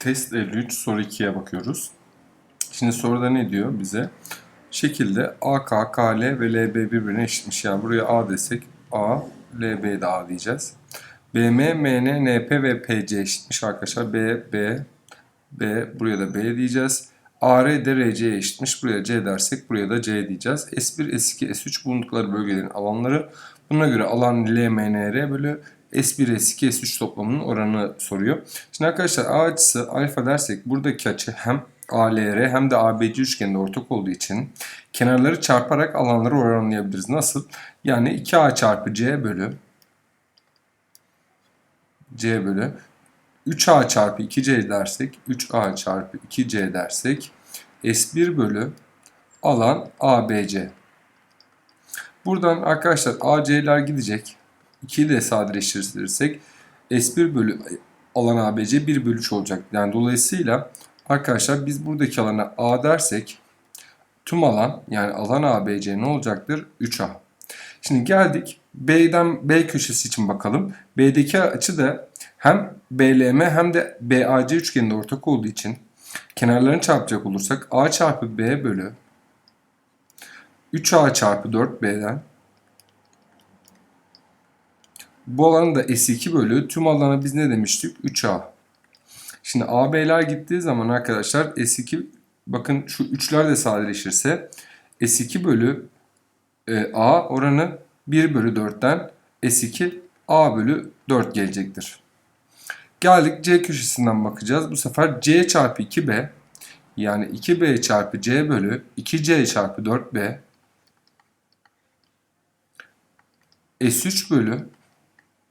Test 53 soru 2'ye bakıyoruz. Şimdi soruda ne diyor bize? Şekilde AK, KL ve LB birbirine eşitmiş. Yani buraya A desek A, LB de A diyeceğiz. BM, MN, NP ve PC eşitmiş arkadaşlar. B, B, B, buraya da B diyeceğiz. AR de RC'ye eşitmiş. Buraya C dersek buraya da C diyeceğiz. S1, S2, S3 bulundukları bölgelerin alanları. Buna göre alan LMNR bölü S1, S2, S3 toplamının oranını soruyor. Şimdi arkadaşlar A açısı alfa dersek buradaki açı hem ALR hem de ABC üçgeninde ortak olduğu için kenarları çarparak alanları oranlayabiliriz. Nasıl? Yani 2A çarpı C bölü C bölü 3A çarpı 2C dersek 3A çarpı 2C dersek S1 bölü alan ABC. Buradan arkadaşlar AC'ler gidecek. 2'yi de sadeleştirirsek S1 bölü alan ABC 1 bölü 3 olacak. Yani dolayısıyla arkadaşlar biz buradaki alana A dersek tüm alan yani alan ABC ne olacaktır? 3A. Şimdi geldik B'den B köşesi için bakalım. B'deki açı da hem BLM hem de BAC üçgeninde ortak olduğu için kenarlarını çarpacak olursak A çarpı B bölü 3A çarpı 4B'den bu alanın da S2 bölü tüm alana biz ne demiştik? 3A. Şimdi AB'ler gittiği zaman arkadaşlar S2 bakın şu 3'ler de sadeleşirse S2 bölü e, A oranı 1 bölü 4'ten S2 A bölü 4 gelecektir. Geldik C köşesinden bakacağız. Bu sefer C çarpı 2B yani 2B çarpı C bölü 2C çarpı 4B S3 bölü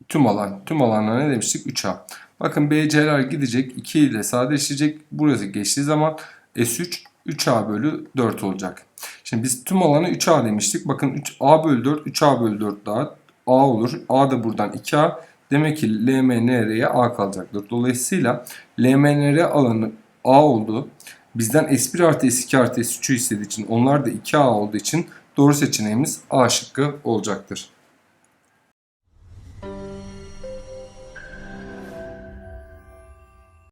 tüm alan. Tüm alanlar ne demiştik? 3A. Bakın BC'ler gidecek. 2 ile sadeleşecek. Burası geçtiği zaman S3 3A bölü 4 olacak. Şimdi biz tüm alanı 3A demiştik. Bakın 3A bölü 4 3A bölü 4 daha A olur. A da buradan 2A. Demek ki LMNR'ye A kalacaktır. Dolayısıyla LMNR alanı A oldu. Bizden S1 artı S2 artı S3'ü istediği için onlar da 2A olduğu için doğru seçeneğimiz A şıkkı olacaktır.